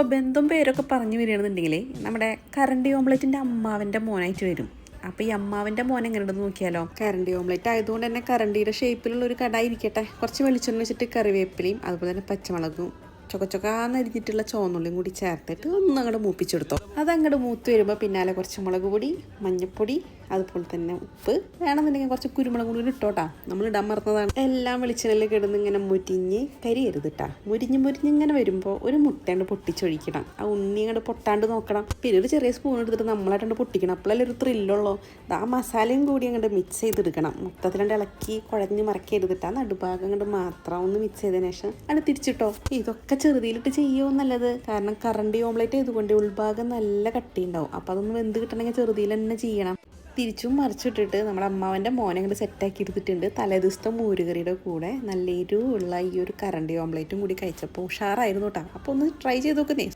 അപ്പോൾ ബന്ധം പേരൊക്കെ പറഞ്ഞു വരികയാണെന്നുണ്ടെങ്കിൽ നമ്മുടെ കറണ്ടി ഓംലെറ്റിന്റെ അമ്മാവിന്റെ മോനായിട്ട് വരും. അപ്പോൾ ഈ അമ്മാവിന്റെ മോൻ എങ്ങനെയുണ്ടെന്ന് നോക്കിയാലോ? കറണ്ടി ഓംലെറ്റ് ആയതുകൊണ്ട് തന്നെ കറണ്ടിയുടെ ഷേപ്പിലുള്ള ഒരു കട ഇരിക്കട്ടെ കുറച്ച് വെളിച്ചെണ്ണ വെച്ചിട്ട് കറിവേപ്പിലയും അതുപോലെ തന്നെ പച്ചമുളകും ചൊക്ക ചൊക്കാന്നരിഞ്ഞിട്ടുള്ള ചോന്നുള്ളിയും കൂടി ചേർത്തിട്ട് ഒന്ന് അങ്ങോട്ട് മൂപ്പിച്ചെടുത്തോ. അതങ്ങോട്ട് മൂത്ത് വരുമ്പോൾ പിന്നാലെ കുറച്ച് മുളക് പൊടി മഞ്ഞൾപ്പൊടി അതുപോലെ തന്നെ ഉപ്പ്. വേണമെന്നുണ്ടെങ്കിൽ കുറച്ച് കുരുമുളക് കൂടി ഇട്ടോട്ടാ. നമ്മൾ ഇടാൻ മറന്നതാണ്. എല്ലാം വെളിച്ചെണ്ണയിൽ കിടന്ന് ഇങ്ങനെ മുരിഞ്ഞ് കരിയരുത് കേട്ടാ മുരിഞ്ഞ് മുരിഞ്ഞ് ഇങ്ങനെ വരുമ്പോൾ ഒരു മുട്ടയുണ്ട് പൊട്ടിച്ചൊഴിക്കണം. ആ ഉണ്ണി അങ്ങോട്ട് പൊട്ടാണ്ട് നോക്കണം. പിന്നെ ഒരു ചെറിയ സ്പൂൺ എടുത്തിട്ട് നമ്മളായിട്ടുണ്ട് പൊട്ടിക്കണം. അപ്പോഴല്ലേ ഒരു ത്രില്ലുള്ളൂ ആ മസാലയും കൂടി അങ്ങോട്ട് മിക്സ് ചെയ്തെടുക്കണം. മൊത്തത്തിലാണ്ട് ഇളക്കി കുഴഞ്ഞ് മറക്കരുതിട്ട് ആ നടുഭാഗം അങ്ങോട്ട് മാത്രം ഒന്ന് മിക്സ് ചെയ്തതിന് ശേഷം അത് തിരിച്ചിട്ടോ. ഇതൊക്കെ ചെറുതിയിലിട്ട് ചെയ്യുമോ നല്ലത്. കാരണം കറണ്ടി ഓംലേറ്റ് ചെയ്തുകൊണ്ട് ഉൾഭാഗം നല്ല കട്ടിയുണ്ടാവും. അപ്പോൾ അതൊന്ന് വെന്ത് കിട്ടണമെങ്കിൽ ചെറുതിയിൽ തന്നെ ചെയ്യണം. തിരിച്ചും മറിച്ചിട്ടിട്ട് നമ്മുടെ അമ്മാവന്റെ മോനെ അങ്ങോട്ട് സെറ്റാക്കി എടുത്തിട്ടുണ്ട്. തലേദിവസത്തെ മോരുകറിയുടെ കൂടെ നല്ല എരിവുള്ള ഈ ഒരു കറണ്ടി ഓംലേറ്റും കൂടി കഴിച്ചപ്പോൾ ഉഷാറായിരുന്നു കേട്ടോ അപ്പോൾ ഒന്ന് ട്രൈ ചെയ്ത് നോക്കുന്നേ